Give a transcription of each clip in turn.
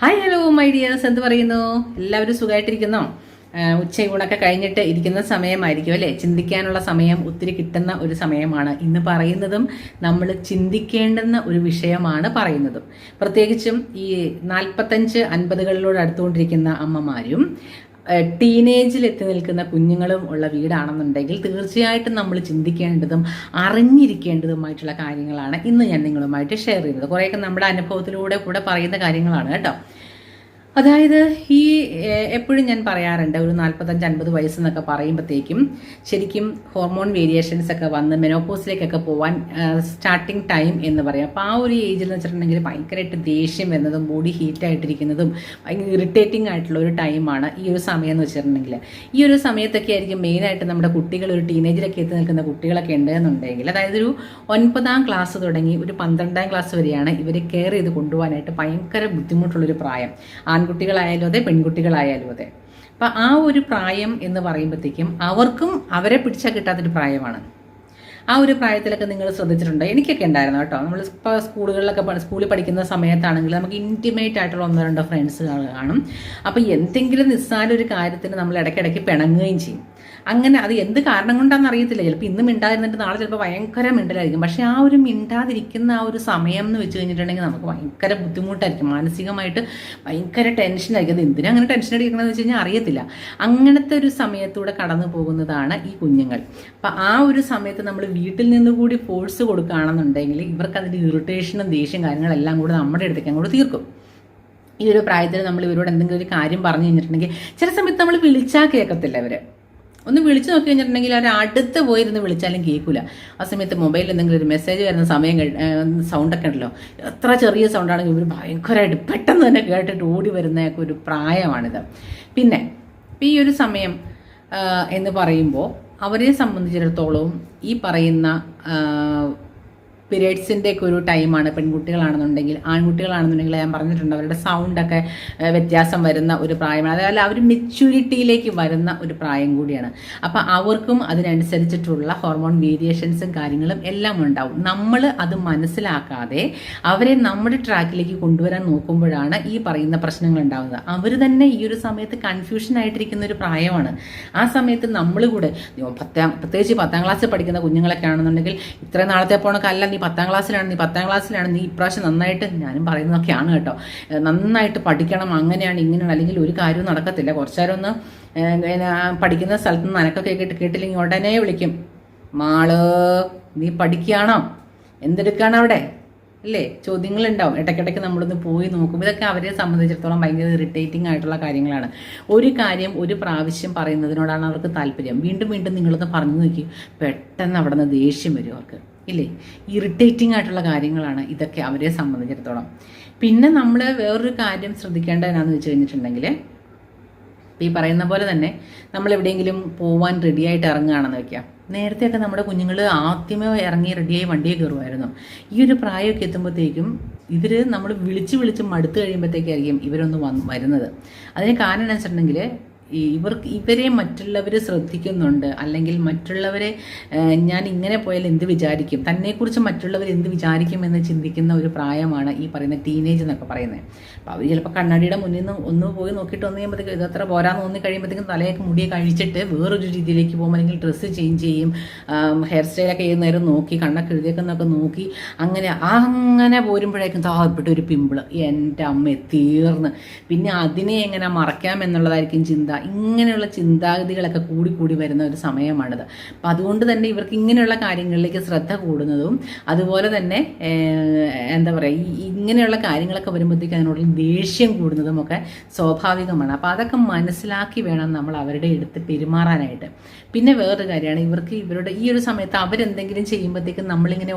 Hi hello my dears എന്ത് പറയുന്നു? എല്ലാവരും സുഖമായിട്ടിരിക്കുന്നോ ഉച്ചയൂണൊക്കെ കഴിഞ്ഞിട്ട് ഇരിക്കുന്ന സമയമായിരിക്കും അല്ലേ? ചിന്തിക്കാനുള്ള സമയം ഒത്തിരി കിട്ടുന്ന ഒരു സമയമാണ്. ഇന്ന് പറയുന്നതും നമ്മൾ ചിന്തിക്കേണ്ടുന്ന ഒരു വിഷയമാണ് പറയുന്നതും. പ്രത്യേകിച്ചും ഈ നാൽപ്പത്തഞ്ച് അൻപതുകളിലോട് അടുത്തുകൊണ്ടിരിക്കുന്ന അമ്മമാരും ടീനേജിൽ എത്തി നിൽക്കുന്ന കുഞ്ഞുങ്ങളും ഉള്ള വീടാണെന്നുണ്ടെങ്കിൽ തീർച്ചയായിട്ടും നമ്മൾ ചിന്തിക്കേണ്ടതും അറിഞ്ഞിരിക്കേണ്ടതുമായിട്ടുള്ള കാര്യങ്ങളാണ് ഇന്ന് ഞാൻ നിങ്ങളുമായിട്ട് ഷെയർ ചെയ്യുന്നത്. കുറേയൊക്കെ നമ്മുടെ അനുഭവത്തിലൂടെ കൂടെ പറയുന്ന കാര്യങ്ങളാണ് കേട്ടോ. അതായത് ഈ എപ്പോഴും ഞാൻ പറയാറുണ്ട് ഒരു നാൽപ്പത്തഞ്ച് അൻപത് വയസ്സെന്നൊക്കെ പറയുമ്പോഴത്തേക്കും ശരിക്കും ഹോർമോൺ വേരിയേഷൻസ് ഒക്കെ വന്ന് മെനോപ്പോസിലേക്കൊക്കെ പോവാൻ സ്റ്റാർട്ടിങ് ടൈം എന്ന് പറയാം. അപ്പോൾ ആ ഒരു ഏജിൽ എന്ന് വെച്ചിട്ടുണ്ടെങ്കിൽ ഭയങ്കരമായിട്ട് ദേഷ്യം വരുന്നതും ബോഡി ഹീറ്റ് ആയിട്ടിരിക്കുന്നതും ഭയങ്കര ഇറിറ്റേറ്റിംഗ് ആയിട്ടുള്ള ഒരു ടൈമാണ് ഈ ഒരു സമയം എന്ന് വെച്ചിട്ടുണ്ടെങ്കിൽ. ഈ ഒരു സമയത്തൊക്കെ ആയിരിക്കും മെയിനായിട്ട് നമ്മുടെ കുട്ടികൾ ഒരു ടീനേജിലൊക്കെ എത്തി നിൽക്കുന്ന കുട്ടികളൊക്കെ ഉണ്ട് എന്നുണ്ടെങ്കിൽ അതായത് ഒരു ഒൻപതാം ക്ലാസ് തുടങ്ങി ഒരു പന്ത്രണ്ടാം ക്ലാസ് വരെയാണ് ഇവരെ കെയർ ചെയ്ത് കൊണ്ടുപോകാനായിട്ട് ഭയങ്കര ബുദ്ധിമുട്ടുള്ളൊരു പ്രായം. ആൺകുട്ടികളായാലും അതെ പെൺകുട്ടികളായാലും അതെ. അപ്പം ആ ഒരു പ്രായം എന്ന് പറയുമ്പോഴത്തേക്കും അവർക്കും അവരെ പിടിച്ചാൽ കിട്ടാത്തൊരു പ്രായമാണ്. ആ ഒരു പ്രായത്തിലൊക്കെ നിങ്ങൾ ശ്രദ്ധിച്ചിട്ടുണ്ട്. എനിക്കൊക്കെ ഉണ്ടായിരുന്നു കേട്ടോ. നമ്മൾ ഇപ്പോൾ സ്കൂളുകളിലൊക്കെ സ്കൂളിൽ പഠിക്കുന്ന സമയത്താണെങ്കിൽ നമുക്ക് ഇന്റിമേറ്റ് ആയിട്ടുള്ള ഒന്നോ രണ്ടോ ഫ്രണ്ട്സ് കാണും. അപ്പോൾ എന്തെങ്കിലും നിസ്സാര ഒരു കാര്യത്തിന് നമ്മൾ ഇടയ്ക്കിടയ്ക്ക് പിണങ്ങുകയും ചെയ്യും. അങ്ങനെ അത് എന്ത് കാരണം കൊണ്ടാണെന്ന് അറിയത്തില്ല. ചിലപ്പോൾ ഇന്ന് മിണ്ടാതിരുന്നിട്ട് നാളെ ചിലപ്പോൾ ഭയങ്കര മിണ്ടലായിരിക്കും. പക്ഷേ ആ ഒരു മിണ്ടാതിരിക്കുന്ന ആ ഒരു സമയം എന്ന് വെച്ച് കഴിഞ്ഞിട്ടുണ്ടെങ്കിൽ നമുക്ക് ഭയങ്കര ബുദ്ധിമുട്ടായിരിക്കും. മാനസികമായിട്ട് ഭയങ്കര ടെൻഷനായിരിക്കും അത് എന്തിനാ അങ്ങനെ ടെൻഷൻ അടിക്കണമെന്ന് വെച്ച് കഴിഞ്ഞാൽ അറിയത്തില്ല. അങ്ങനത്തെ ഒരു സമയത്തൂടെ കടന്നു പോകുന്നതാണ് ഈ കുഞ്ഞുങ്ങൾ. അപ്പം ആ ഒരു സമയത്ത് നമ്മൾ വീട്ടിൽ നിന്ന് കൂടി ഫോഴ്സ് കൊടുക്കുകയാണെന്നുണ്ടെങ്കിൽ ഇവർക്ക് അതിന്റെ ഇറിറ്റേഷനും ദേഷ്യം കാര്യങ്ങളെല്ലാം കൂടെ നമ്മുടെ അടുത്തേക്ക് അങ്ങോട്ട് തീർക്കും. ഈ ഒരു പ്രായത്തിൽ നമ്മൾ ഇവരോട് എന്തെങ്കിലും ഒരു കാര്യം പറഞ്ഞു കഴിഞ്ഞിട്ടുണ്ടെങ്കിൽ ചില സമയത്ത് നമ്മൾ വിളിച്ചാൽ കേൾക്കത്തില്ല ഇവർ ഒന്ന് വിളിച്ചു നോക്കി കഴിഞ്ഞിട്ടുണ്ടെങ്കിൽ അവർ അടുത്ത് പോയിരുന്ന് വിളിച്ചാലും കേൾക്കില്ല ആ സമയത്ത് മൊബൈലിൽ എന്തെങ്കിലും ഒരു മെസ്സേജ് വരുന്ന സമയം സൗണ്ടൊക്കെ ഉണ്ടല്ലോ. എത്ര ചെറിയ സൗണ്ടാണെങ്കിൽ ഇവർ ഭയങ്കരമായിട്ട് പെട്ടെന്ന് തന്നെ കേട്ടിട്ട് ഓടി വരുന്നതൊക്കെ ഒരു പ്രായമാണിത്. പിന്നെ ഈ ഒരു സമയം എന്ന് പറയുമ്പോൾ അവരെ സംബന്ധിച്ചിടത്തോളവും ഈ പറയുന്ന പീരിയഡ്സിന്റെ ഒക്കെ ഒരു ടൈമാണ് പെൺകുട്ടികളാണെന്നുണ്ടെങ്കിൽ ആൺകുട്ടികളാണെന്നുണ്ടെങ്കിൽ ഞാൻ പറഞ്ഞിട്ടുണ്ട് അവരുടെ സൗണ്ടൊക്കെ വ്യത്യാസം വരുന്ന ഒരു പ്രായമാണ്. അതേപോലെ അവർ മെച്യൂരിറ്റിയിലേക്ക് വരുന്ന ഒരു പ്രായം കൂടിയാണ്. അപ്പം അവർക്കും അതിനനുസരിച്ചിട്ടുള്ള ഹോർമോൺ വേരിയേഷൻസും കാര്യങ്ങളും എല്ലാം ഉണ്ടാവും. നമ്മൾ അത് മനസ്സിലാക്കാതെ അവരെ നമ്മുടെ ട്രാക്കിലേക്ക് കൊണ്ടുവരാൻ നോക്കുമ്പോഴാണ് ഈ പറയുന്ന പ്രശ്നങ്ങൾ ഉണ്ടാകുന്നത് അവർ തന്നെ ഈ ഒരു സമയത്ത് കൺഫ്യൂഷൻ ആയിട്ടിരിക്കുന്ന ഒരു പ്രായമാണ്. ആ സമയത്ത് നമ്മൾ കൂടെ പത്താം പ്രത്യേകിച്ച് പത്താം ക്ലാസ്സിൽ പഠിക്കുന്ന കുഞ്ഞുങ്ങളൊക്കെ ആണെന്നുണ്ടെങ്കിൽ ഇത്ര നാളത്തെ പോണക്കല്ല നീ പത്താം ക്ലാസ്സിലാണ് നീ പത്താം ക്ലാസ്സിലാണ് നീ ഇപ്രാവശ്യം നന്നായിട്ട് ഞാനും പറയുന്നതൊക്കെയാണ് കേട്ടോ. നന്നായിട്ട് പഠിക്കണം അങ്ങനെയാണ് ഇങ്ങനെയാണ് അല്ലെങ്കിൽ ഒരു കാര്യവും നടക്കത്തില്ല. കുറച്ചേരം ഒന്ന് പഠിക്കുന്ന സ്ഥലത്ത് നിന്ന് അനക്കൊക്കെ കേട്ട് കേട്ടില്ലെങ്കിൽ ഉടനെ വിളിക്കും. മാൾ നീ പഠിക്കുകയാണോ? എന്തെടുക്കാണ് അവിടെ? അല്ലേ ചോദ്യങ്ങളുണ്ടാവും. ഇടയ്ക്കിടയ്ക്ക് നമ്മളൊന്ന് പോയി നോക്കും ഇതൊക്കെ അവരെ സംബന്ധിച്ചിടത്തോളം ഭയങ്കര ഇറിറ്റേറ്റിംഗ് ആയിട്ടുള്ള കാര്യങ്ങളാണ്. ഒരു കാര്യം ഒരു പ്രാവശ്യം പറയുന്നതിനോടാണ് അവർക്ക് താല്പര്യം. വീണ്ടും വീണ്ടും നിങ്ങളൊന്ന് പറഞ്ഞു നോക്കി. പെട്ടെന്ന് അവിടെ നിന്ന് ദേഷ്യം വരും അവർക്ക്. ഇല്ലേ? ഇറിറ്റേറ്റിംഗ് ആയിട്ടുള്ള കാര്യങ്ങളാണ് ഇതൊക്കെ അവരെ സംബന്ധിച്ചിടത്തോളം. പിന്നെ നമ്മൾ വേറൊരു കാര്യം ശ്രദ്ധിക്കേണ്ടത് എന്നാന്ന് വെച്ച് കഴിഞ്ഞിട്ടുണ്ടെങ്കിൽ ഈ പറയുന്ന പോലെ തന്നെ നമ്മൾ എവിടെയെങ്കിലും പോവാൻ റെഡിയായിട്ട് ഇറങ്ങുകയാണെന്ന് വെക്കാം നേരത്തെയൊക്കെ നമ്മുടെ കുഞ്ഞുങ്ങൾ ആദ്യമേ ഇറങ്ങി റെഡിയായി വണ്ടിയെ കയറുമായിരുന്നു ഈ ഒരു പ്രായമൊക്കെ എത്തുമ്പോഴത്തേക്കും ഇവർ നമ്മൾ വിളിച്ച് വിളിച്ച് മടുത്തു കഴിയുമ്പോഴത്തേക്കായിരിക്കും ഇവരൊന്ന് വന്ന് വരുന്നത്. അതിന് കാരണം എന്ന് വെച്ചിട്ടുണ്ടെങ്കിൽ ഇവർക്ക് ഇവരെ മറ്റുള്ളവർ ശ്രദ്ധിക്കുന്നുണ്ട്. അല്ലെങ്കിൽ മറ്റുള്ളവരെ ഞാൻ ഇങ്ങനെ പോയാൽ എന്ത് വിചാരിക്കും? തന്നെക്കുറിച്ച് മറ്റുള്ളവർ എന്ത് വിചാരിക്കും എന്ന് ചിന്തിക്കുന്ന ഒരു പ്രായമാണ് ഈ പറയുന്ന ടീനേജ് എന്നൊക്കെ പറയുന്നത്. അപ്പോൾ അവർ ചിലപ്പോൾ കണ്ണാടിയുടെ മുന്നിൽ നിന്ന് ഒന്ന് പോയി നോക്കിയിട്ട് വന്നു കഴിയുമ്പോഴത്തേക്കും ഇതത്ര പോരാന്ന് തോന്നി കഴിയുമ്പോഴത്തേക്കും തലയൊക്കെ മുടിയെ കഴിച്ചിട്ട് വേറൊരു രീതിയിലേക്ക് പോകും അല്ലെങ്കിൽ ഡ്രസ്സ് ചേഞ്ച് ചെയ്യും ഹെയർ സ്റ്റൈലൊക്കെ ഏത് നേരം നോക്കി കണ്ണൊക്കെ എഴുതിയേക്കുന്നൊക്കെ നോക്കി അങ്ങനെ അങ്ങനെ പോരുമ്പോഴേക്കും താ ഒരു പിമ്പിൾ എന്റെ അമ്മ തീർന്ന്. പിന്നെ അതിനെ എങ്ങനെ മറക്കാം എന്നുള്ളതായിരിക്കും ചിന്ത. ഇങ്ങനെയുള്ള ചിന്താഗതികളൊക്കെ കൂടി വരുന്ന ഒരു സമയമാണിത്. അപ്പം അതുകൊണ്ട് തന്നെ ഇവർക്ക് ഇങ്ങനെയുള്ള കാര്യങ്ങളിലേക്ക് ശ്രദ്ധ കൂടുന്നതും അതുപോലെ തന്നെ എന്താ പറയുക ഈ ഇങ്ങനെയുള്ള കാര്യങ്ങളൊക്കെ വരുമ്പോഴത്തേക്ക് അതിനോടുള്ള ദേഷ്യം കൂടുന്നതും ഒക്കെ സ്വാഭാവികമാണ്. അപ്പോൾ അതൊക്കെ മനസ്സിലാക്കി വേണം നമ്മൾ അവരുടെ അടുത്ത് പെരുമാറാനായിട്ട്. പിന്നെ വേറൊരു കാര്യമാണ് ഇവർക്ക് ഇവരുടെ ഈ ഒരു സമയത്ത് അവരെന്തെങ്കിലും ചെയ്യുമ്പോഴത്തേക്കും നമ്മളിങ്ങനെ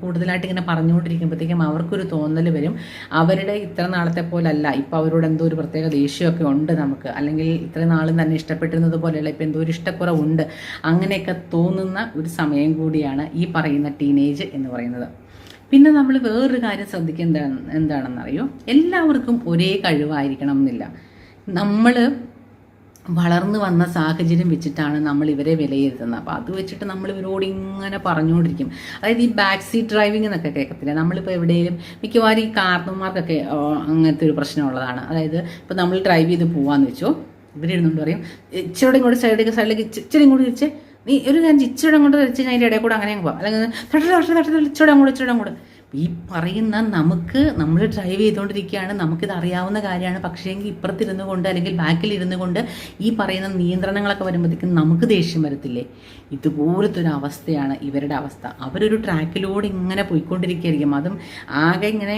കൂടുതലായിട്ട് ഇങ്ങനെ പറഞ്ഞുകൊണ്ടിരിക്കുമ്പോഴത്തേക്കും അവർക്കൊരു തോന്നൽ വരും. അവരുടെ ഇത്ര നാളത്തെ പോലല്ല ഇപ്പോൾ അവരോട് എന്തോ ഒരു പ്രത്യേക ദേഷ്യമൊക്കെ ഉണ്ട് നമുക്ക്. അല്ലെങ്കിൽ ഇത്ര നാളും തന്നെ ഇഷ്ടപ്പെട്ടിരുന്നത് പോലെയല്ല ഇപ്പം എന്തോ ഒരു ഇഷ്ടക്കുറവുണ്ട്. അങ്ങനെയൊക്കെ തോന്നുന്ന ഒരു സമയം കൂടിയാണ് ഈ പറയുന്ന ടീനേജ് എന്ന് പറയുന്നത്. പിന്നെ നമ്മൾ വേറൊരു കാര്യം ശ്രദ്ധിക്കേണ്ട എന്താണെന്നറിയോ? എല്ലാവർക്കും ഒരേ കഴിവായിരിക്കണം എന്നില്ല. നമ്മൾ വളർന്നു വന്ന സാഹചര്യം വെച്ചിട്ടാണ് നമ്മൾ ഇവരെ വിലയിരുത്തുന്നത്. അപ്പോൾ അത് വെച്ചിട്ട് നമ്മൾ ഇവരോട് ഇങ്ങനെ പറഞ്ഞുകൊണ്ടിരിക്കും. അതായത് ഈ ബാക്ക് സീറ്റ് ഡ്രൈവിംഗ് എന്നൊക്കെ കേൾക്കത്തില്ല? നമ്മളിപ്പോൾ എവിടെയും മിക്കവാറും ഈ കാർന്നന്മാർക്കൊക്കെ അങ്ങനത്തെ ഒരു പ്രശ്നമുള്ളതാണ് അതായത് ഇപ്പോൾ നമ്മൾ ഡ്രൈവ് ചെയ്ത് പോവാന്ന് വെച്ചോ ഇവരിരുന്നുകൊണ്ട് പറയും ഇച്ചിരി ഇങ്ങോട്ട് സൈഡിലേക്ക് സൈഡിലേക്ക് ഇച്ചി- ഇച്ചിരി ഇങ്ങോട്ട് തിരിച്ച് നീ ഒരു ഞാൻ ഇച്ചിരി അങ്ങോട്ട് തിരിച്ച് ഞാൻ ഇടയിൽ കൂടെ അങ്ങനെ അങ്ങ് പോകാം അല്ലെങ്കിൽ തട്ടല തട്ടല തട്ടല ഇച്ചിരി അങ്ങോട്ട് ഇച്ചിരി അങ്ങോട്ട്. ഈ പറയുന്ന നമുക്ക് നമ്മൾ ഡ്രൈവ് ചെയ്തുകൊണ്ടിരിക്കുകയാണ് നമുക്കിത് അറിയാവുന്ന കാര്യമാണ്. പക്ഷേ എങ്കിൽ ഇപ്പുറത്തിരുന്ന് കൊണ്ട് അല്ലെങ്കിൽ ബാക്കിൽ ഇരുന്ന് കൊണ്ട് ഈ പറയുന്ന നിയന്ത്രണങ്ങളൊക്കെ വരുമ്പോഴത്തേക്കും നമുക്ക് ദേഷ്യം വരത്തില്ലേ? ഇതുപോലത്തെ ഒരു അവസ്ഥയാണ് ഇവരുടെ അവസ്ഥ. അവരൊരു ട്രാക്കിലൂടെ ഇങ്ങനെ പോയിക്കൊണ്ടിരിക്കുകയായിരിക്കും. അതും ആകെ ഇങ്ങനെ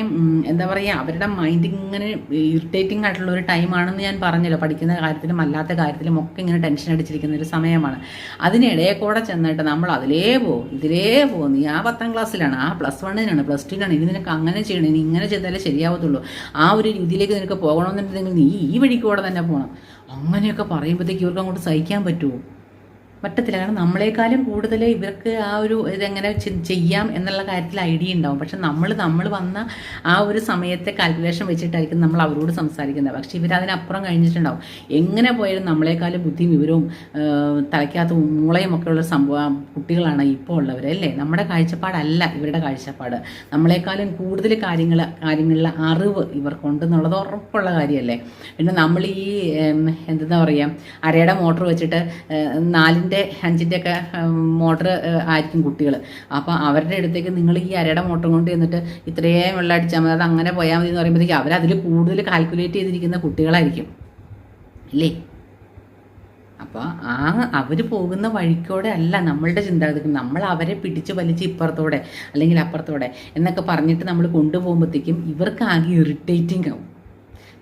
എന്താ പറയുക അവരുടെ മൈൻഡ് ഇങ്ങനെ ഇറിറ്റേറ്റിംഗ് ആയിട്ടുള്ള ഒരു ടൈമാണെന്ന് ഞാൻ പറഞ്ഞല്ലോ. പഠിക്കുന്ന കാര്യത്തിലും അല്ലാത്ത കാര്യത്തിലും ഒക്കെ ഇങ്ങനെ ടെൻഷൻ അടിച്ചിരിക്കുന്ന ഒരു സമയമാണ്. അതിനിടയിൽ കൂടെ ചെന്നിട്ട് നമ്മൾ അതിലേ പോകും ഇതിലേ പോകും നീ ആ പത്താം ക്ലാസ്സിലാണ് ആ പ്ലസ് വണ്ണിനാണ് പ്ലസ് ടുവിനാണ് ഇനി നിനക്ക് അങ്ങനെ ചെയ്യണം. ഇനി ഇങ്ങനെ ചെയ്താലേ ശരിയാവത്തുള്ളൂ. ആ ഒരു രീതിയിലേക്ക് നിനക്ക് പോകണമെന്നുണ്ടെങ്കിൽ നീ ഈ വഴിക്കൂടെ തന്നെ പോകണം അങ്ങനെയൊക്കെ പറയുമ്പോഴത്തേക്ക് ഇവർക്ക് അങ്ങോട്ട് സഹിക്കാൻ പറ്റുമോ? പറ്റത്തില്ല. കാരണം നമ്മളെക്കാളും കൂടുതൽ ഇവർക്ക് ആ ഒരു ഇതെങ്ങനെ ചെയ്യാം എന്നുള്ള കാര്യത്തിൽ ഐഡിയ ഉണ്ടാവും. പക്ഷെ നമ്മൾ നമ്മൾ വന്ന ആ ഒരു സമയത്തെ കാൽക്കുലേഷൻ വെച്ചിട്ടായിരിക്കും നമ്മൾ അവരോട് സംസാരിക്കുന്നത്. പക്ഷെ ഇവരതിനപ്പുറം കഴിഞ്ഞിട്ടുണ്ടാവും. എങ്ങനെ പോയാലും നമ്മളെക്കാളും ബുദ്ധിയും വിവരവും തലയ്ക്കാത്ത മൂളയും ഉള്ള സംഭവം കുട്ടികളാണ് ഇപ്പോൾ ഉള്ളവർ അല്ലേ? നമ്മുടെ കാഴ്ചപ്പാടല്ല ഇവരുടെ കാഴ്ചപ്പാട്. നമ്മളെക്കാളും കൂടുതൽ കാര്യങ്ങൾ കാര്യങ്ങളിലെ അറിവ് ഇവർക്കുണ്ടെന്നുള്ളത് ഉറപ്പുള്ള കാര്യമല്ലേ? പിന്നെ നമ്മൾ ഈ എന്താ പറയുക അരയുടെ മോട്ടർ വെച്ചിട്ട് ഏഹ്, നാലിന്റെ അഞ്ചിന്റെ ഒക്കെ മോട്ടർ ആയിരിക്കും കുട്ടികൾ അപ്പോൾ അവരുടെ അടുത്തേക്ക് നിങ്ങൾ ഈ അരയുടെ മോട്ടർ കൊണ്ട് ചെന്നിട്ട് ഇത്രയും വെള്ളം അടിച്ചാൽ മതി അത് അങ്ങനെ പോയാൽ മതി എന്ന് പറയുമ്പോഴത്തേക്ക് അവരതിൽ കൂടുതൽ കാൽക്കുലേറ്റ് ചെയ്തിരിക്കുന്ന കുട്ടികളായിരിക്കും. ഇല്ലേ? അപ്പോൾ ആ അവർ പോകുന്ന വഴിക്കോടെ അല്ല നമ്മളുടെ ചിന്താഗതി നമ്മൾ അവരെ പിടിച്ച് വലിച്ച് ഇപ്പുറത്തോടെ അല്ലെങ്കിൽ അപ്പുറത്തോടെ എന്നൊക്കെ പറഞ്ഞിട്ട് നമ്മൾ കൊണ്ടുപോകുമ്പോഴത്തേക്കും ഇവർക്ക് ആകെ ഇറിറ്റേറ്റിംഗ് ആവും.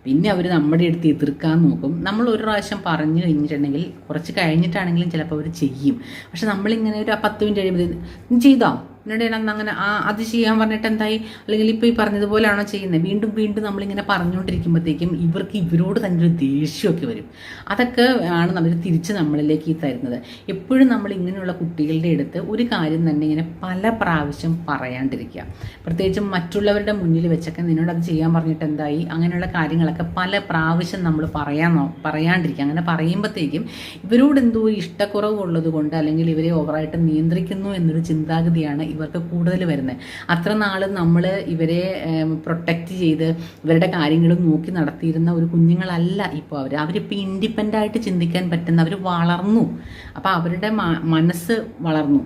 പിന്നെ അവർ നമ്മുടെ അടുത്ത് എതിർക്കാൻ നോക്കും. നമ്മൾ ഒരു പ്രാവശ്യം പറഞ്ഞു കഴിഞ്ഞിട്ടുണ്ടെങ്കിൽ കുറച്ച് കഴിഞ്ഞിട്ടാണെങ്കിലും ചിലപ്പോൾ അവർ ചെയ്യും. പക്ഷെ നമ്മളിങ്ങനെ ഒരു പത്ത് മിനിറ്റ് കഴിയുമ്പോൾ നീ ചെയ്തോ? എന്നോട് അന്ന് അങ്ങനെ ആ അത് ചെയ്യാൻ പറഞ്ഞിട്ട് എന്തായി? അല്ലെങ്കിൽ ഇപ്പോൾ ഈ പറഞ്ഞതുപോലെയാണോ ചെയ്യുന്നത്? വീണ്ടും വീണ്ടും നമ്മളിങ്ങനെ പറഞ്ഞുകൊണ്ടിരിക്കുമ്പോഴത്തേക്കും ഇവർക്ക് ഇവരോട് തന്നെ ഒരു ദേഷ്യമൊക്കെ വരും. അതൊക്കെ ആണ് നമ്മൾ തിരിച്ച് നമ്മളിലേക്ക് ഈ തരുന്നത്. എപ്പോഴും നമ്മൾ ഇങ്ങനെയുള്ള കുട്ടികളുടെ അടുത്ത് ഒരു കാര്യം തന്നെ ഇങ്ങനെ പല പ്രാവശ്യം പറയാണ്ടിരിക്കുക. പ്രത്യേകിച്ചും മറ്റുള്ളവരുടെ മുന്നിൽ വെച്ചൊക്കെ നിന്നോട് അത് ചെയ്യാൻ പറഞ്ഞിട്ട് എന്തായി? അങ്ങനെയുള്ള കാര്യങ്ങളൊക്കെ പല പ്രാവശ്യം നമ്മൾ പറയാൻ പറയാണ്ടിരിക്കുക. അങ്ങനെ പറയുമ്പോഴത്തേക്കും ഇവരോട് എന്തോ ഒരു ഇഷ്ടക്കുറവ് ഉള്ളത് കൊണ്ട് അല്ലെങ്കിൽ ഇവരെ ഓവറായിട്ട് നിയന്ത്രിക്കുന്നു എന്നൊരു ചിന്താഗതിയാണ് ഇവർക്ക് കൂടുതൽ വരുന്നത് അത്ര നാൾ നമ്മൾ ഇവരെ പ്രൊട്ടക്റ്റ് ചെയ്ത് ഇവരുടെ കാര്യങ്ങൾ നോക്കി നടത്തിയിരുന്ന ഒരു കുഞ്ഞുങ്ങളല്ല ഇപ്പോൾ അവർ അവരിപ്പോൾ ഇൻഡിപെൻഡന്റ് ആയിട്ട് ചിന്തിക്കാൻ പറ്റുന്ന അവർ വളർന്നു. അപ്പോൾ അവരുടെ മനസ്സ് വളർന്നു.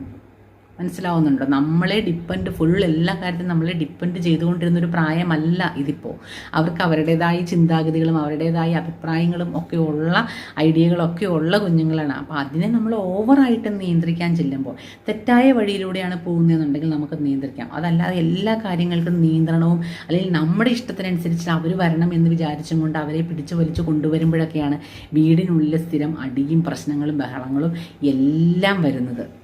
മനസ്സിലാവുന്നുണ്ടോ. നമ്മളെ ഡിപ്പെൻഡ് ഫുൾ എല്ലാ കാര്യത്തിലും നമ്മളെ ഡിപ്പെൻഡ് ചെയ്തുകൊണ്ടിരുന്ന ഒരു പ്രായമല്ല ഇതിപ്പോൾ അവർക്ക് അവരുടേതായ ചിന്താഗതികളും അവരുടേതായ അഭിപ്രായങ്ങളും ഒക്കെ ഉള്ള ഐഡിയകളൊക്കെ ഉള്ള കുഞ്ഞുങ്ങളാണ്. അപ്പോൾ അതിനെ നമ്മൾ ഓവറായിട്ട് നിയന്ത്രിക്കാൻ ചെല്ലുമ്പോൾ തെറ്റായ വഴിയിലൂടെയാണ് പോകുന്നതെന്നുണ്ടെങ്കിൽ നമുക്ക് നിയന്ത്രിക്കാം. അതല്ലാതെ എല്ലാ കാര്യങ്ങൾക്കും നിയന്ത്രണവും അല്ലെങ്കിൽ നമ്മുടെ ഇഷ്ടത്തിനനുസരിച്ച് അവർ വരണം എന്ന് വിചാരിച്ചും കൊണ്ട് അവരെ പിടിച്ചു വലിച്ചു കൊണ്ടുവരുമ്പോഴൊക്കെയാണ് വീടിനുള്ളിൽ സ്ഥിരം അടിയും പ്രശ്നങ്ങളും ബഹളങ്ങളും എല്ലാം വരുന്നത്.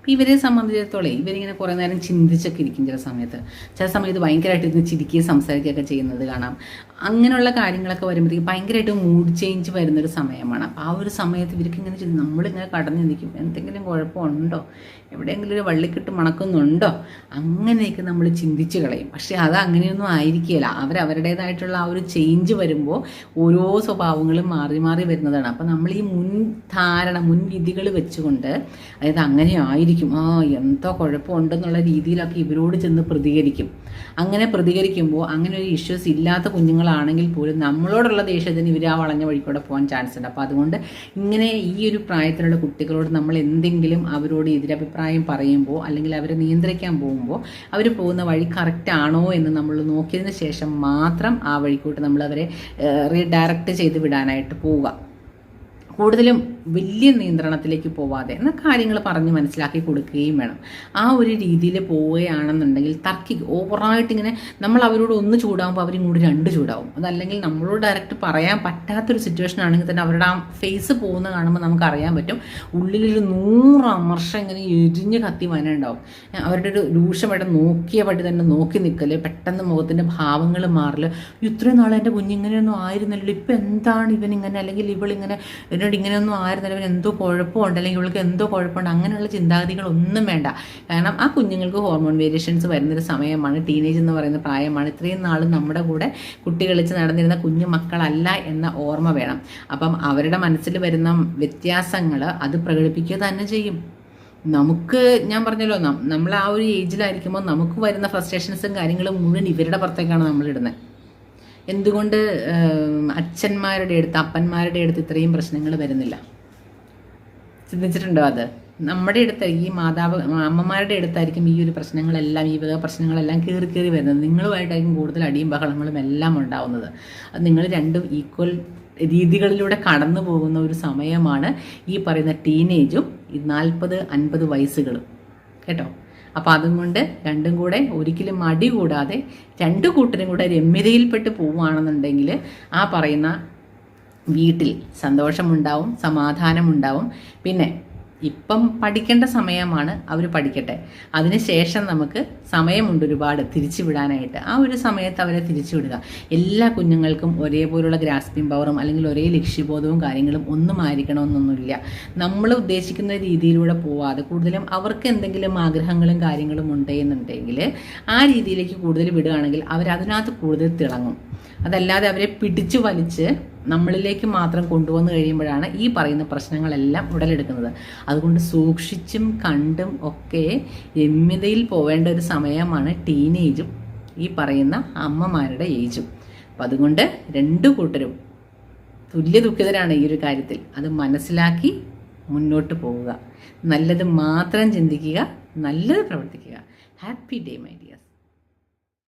ഇപ്പം ഇവരെ സംബന്ധിച്ചിടത്തോളം ഇവരിങ്ങനെ കുറേ നേരം ചിന്തിച്ചൊക്കെ ഇരിക്കും ചില സമയത്ത്. ചില സമയത്ത് ഭയങ്കരമായിട്ട് ഇരുന്ന് ചിരിക്കുകയും സംസാരിക്കുകയൊക്കെ ചെയ്യുന്നത് കാണാം. അങ്ങനെയുള്ള കാര്യങ്ങളൊക്കെ വരുമ്പോഴത്തേക്ക് ഭയങ്കരമായിട്ട് മൂഡ് ചേഞ്ച് വരുന്നൊരു സമയമാണ്. അപ്പോൾ ആ ഒരു സമയത്ത് ഇവർക്ക് ഇങ്ങനെ ചെയ്ത് നമ്മളിങ്ങനെ കടന്നു നിൽക്കും. എന്തെങ്കിലും കുഴപ്പമുണ്ടോ? എവിടെയെങ്കിലും ഒരു വള്ളിക്കിട്ട് മണക്കുന്നുണ്ടോ? അങ്ങനെയൊക്കെ നമ്മൾ ചിന്തിച്ച് കളയും. പക്ഷേ അത് അങ്ങനെയൊന്നും ആയിരിക്കില്ല അവർ അവരുടേതായിട്ടുള്ള ആ ഒരു ചേഞ്ച് വരുമ്പോൾ ഓരോ സ്വഭാവങ്ങളും മാറി മാറി വരുന്നതാണ്. അപ്പോൾ നമ്മൾ ഈ മുൻ ധാരണ മുൻവിധികൾ വെച്ചുകൊണ്ട് അതായത് അങ്ങനെ ആയിരിക്കും ആ എന്തോ കുഴപ്പമുണ്ടെന്നുള്ള രീതിയിലൊക്കെ ഇവരോട് ചെന്ന് പ്രതികരിക്കും. അങ്ങനെ പ്രതികരിക്കുമ്പോൾ അങ്ങനെ ഒരു ഇഷ്യൂസ് ഇല്ലാത്ത കുഞ്ഞുങ്ങളാണെങ്കിൽ പോലും നമ്മളോടുള്ള ദേഷ്യത്തിന് ഇവർ ആ വളഞ്ഞ വഴിക്കൂടെ പോകാൻ ചാൻസ് ഉണ്ട്. അപ്പോൾ അതുകൊണ്ട് ഇങ്ങനെ ഈ ഒരു പ്രായത്തിലുള്ള കുട്ടികളോട് നമ്മൾ എന്തെങ്കിലും അവരോട് എതിരഭിപ്രായം പറയുമ്പോൾ അല്ലെങ്കിൽ അവരെ നിയന്ത്രിക്കാൻ പോകുമ്പോൾ അവർ പോകുന്ന വഴി കറക്റ്റ് ആണോ എന്ന് നമ്മൾ നോക്കിയതിന് ശേഷം മാത്രം ആ വഴിക്കൂട്ട് നമ്മൾ അവരെ റീഡയറക്റ്റ് ചെയ്ത് വിടാനായിട്ട് പോവുക. കൂടുതലും വലിയ നിയന്ത്രണത്തിലേക്ക് പോവാതെ എന്നാൽ കാര്യങ്ങൾ പറഞ്ഞ് മനസ്സിലാക്കി കൊടുക്കുകയും വേണം. ആ ഒരു രീതിയിൽ പോവുകയാണെന്നുണ്ടെങ്കിൽ തർക്കി ഓവറായിട്ട് ഇങ്ങനെ നമ്മൾ അവരോട് ഒന്ന് ചൂടാകുമ്പോൾ കൂടി രണ്ട് ചൂടാവും. അതല്ലെങ്കിൽ നമ്മളോട് ഡയറക്റ്റ് പറയാൻ പറ്റാത്തൊരു സിറ്റുവേഷൻ ആണെങ്കിൽ തന്നെ അവരുടെ ആ ഫേസ് പോകുന്ന കാണുമ്പോൾ നമുക്ക് അറിയാൻ പറ്റും. ഉള്ളിലൊരു നൂറ് അമർഷം ഇങ്ങനെ എരിഞ്ഞ് കത്തി വനുണ്ടാവും അവരുടെ ഒരു രൂക്ഷമായിട്ട് നോക്കിയ പടി തന്നെ നോക്കി നിൽക്കൽ പെട്ടെന്ന് മുഖത്തിന്റെ ഭാവങ്ങൾ മാറൽ. ഇത്രയും നാളെ എന്റെ കുഞ്ഞിങ്ങനെയൊന്നും ആയിരുന്നല്ലോ ഇപ്പം എന്താണ് ഇവനിങ്ങനെ അല്ലെങ്കിൽ ഇവളിങ്ങനെ എന്നോട് ഇങ്ങനെയൊന്നും മാറുന്നവന് എന്തോ കുഴപ്പമുണ്ട് അല്ലെങ്കിൽ ഇവൾക്ക് എന്തോ കുഴപ്പമുണ്ട് അങ്ങനെയുള്ള ചിന്താഗതികളൊന്നും വേണ്ട. കാരണം ആ കുഞ്ഞുങ്ങൾക്ക് ഹോർമോൺ വേരിയേഷൻസ് വരുന്നൊരു സമയമാണ് ടീനേജ് എന്ന് പറയുന്ന പ്രായമാണ്. ഇത്രയും നാളും നമ്മുടെ കൂടെ കുട്ടി കളിച്ച് നടന്നിരുന്ന കുഞ്ഞു മക്കളല്ല എന്ന ഓർമ്മ വേണം. അപ്പം അവരുടെ മനസ്സിൽ വരുന്ന വ്യത്യാസങ്ങൾ അത് പ്രകടിപ്പിക്കുക തന്നെ ചെയ്യും. നമുക്ക് ഞാൻ പറഞ്ഞല്ലോ നമ്മൾ ആ ഒരു ഏജിലായിരിക്കുമ്പോൾ നമുക്ക് വരുന്ന ഫ്രസ്ട്രേഷൻസും കാര്യങ്ങളും മുഴുവൻ ഇവരുടെ പുറത്തേക്കാണ് നമ്മളിടുന്നത് എന്തുകൊണ്ട് അച്ഛന്മാരുടെ അടുത്ത് അപ്പന്മാരുടെ അടുത്ത് ഇത്രയും പ്രശ്നങ്ങൾ വരുന്നില്ല? ചിന്തിച്ചിട്ടുണ്ടോ അത്? നമ്മുടെ അടുത്ത് ഈ മാതാവ് അമ്മമാരുടെ അടുത്തായിരിക്കും ഈ ഒരു പ്രശ്നങ്ങളെല്ലാം ഈ വക പ്രശ്നങ്ങളെല്ലാം കയറി കയറി വരുന്നത്. നിങ്ങളുമായിട്ടായിരിക്കും കൂടുതൽ അടിയും ബഹളങ്ങളും എല്ലാം ഉണ്ടാവുന്നത്. അത് നിങ്ങൾ രണ്ടും ഈക്വൽ രീതികളിലൂടെ കടന്നു പോകുന്ന ഒരു സമയമാണ് ഈ പറയുന്ന ടീനേജും ഈ നാൽപ്പത് അൻപത് വയസ്സുകളും. കേട്ടോ? അപ്പോൾ അതുകൊണ്ട് രണ്ടും കൂടെ ഒരിക്കലും മടി കൂടാതെ രണ്ടു കൂട്ടരും കൂടെ രമ്യതയിൽപ്പെട്ട് പോവുകയാണെന്നുണ്ടെങ്കിൽ ആ പറയുന്ന വീട്ടിൽ സന്തോഷമുണ്ടാവും സമാധാനമുണ്ടാവും. പിന്നെ ഇപ്പം പഠിക്കേണ്ട സമയമാണ് അവർ പഠിക്കട്ടെ. അതിനുശേഷം നമുക്ക് സമയമുണ്ട് ഒരുപാട് തിരിച്ചു വിടാനായിട്ട് ആ ഒരു സമയത്ത് അവരെ തിരിച്ചു വിടുക എല്ലാ കുഞ്ഞുങ്ങൾക്കും ഒരേപോലുള്ള ഗ്രാസ്പിംഗ് പവറും അല്ലെങ്കിൽ ഒരേ ലക്ഷ്യബോധവും കാര്യങ്ങളും ഒന്നും ആയിരിക്കണമെന്നൊന്നുമില്ല. നമ്മൾ ഉദ്ദേശിക്കുന്ന രീതിയിലൂടെ പോവാതെ കൂടുതലും അവർക്ക് എന്തെങ്കിലും ആഗ്രഹങ്ങളും കാര്യങ്ങളും ഉണ്ടെന്നുണ്ടെങ്കിൽ ആ രീതിയിലേക്ക് കൂടുതൽ വിടുകയാണെങ്കിൽ അവരതിനകത്ത് കൂടുതൽ തിളങ്ങും. അതല്ലാതെ അവരെ പിടിച്ചു വലിച്ച് നമ്മളിലേക്ക് മാത്രം കൊണ്ടുവന്നു കഴിയുമ്പോഴാണ് ഈ പറയുന്ന പ്രശ്നങ്ങളെല്ലാം ഉടലെടുക്കുന്നത്. അതുകൊണ്ട് സൂക്ഷിച്ചും കണ്ടും ഒക്കെ രമ്യതയിൽ പോവേണ്ട ഒരു സമയമാണ് ടീനേജും ഈ പറയുന്ന അമ്മമാരുടെ ഏജും. അപ്പം അതുകൊണ്ട് രണ്ടു കൂട്ടരും തുല്യ ദുഃഖിതരാണ് ഈ ഒരു കാര്യത്തിൽ. അത് മനസ്സിലാക്കി മുന്നോട്ട് പോവുക. നല്ലത് മാത്രം ചിന്തിക്കുക നല്ലത് പ്രവർത്തിക്കുക. Happy day my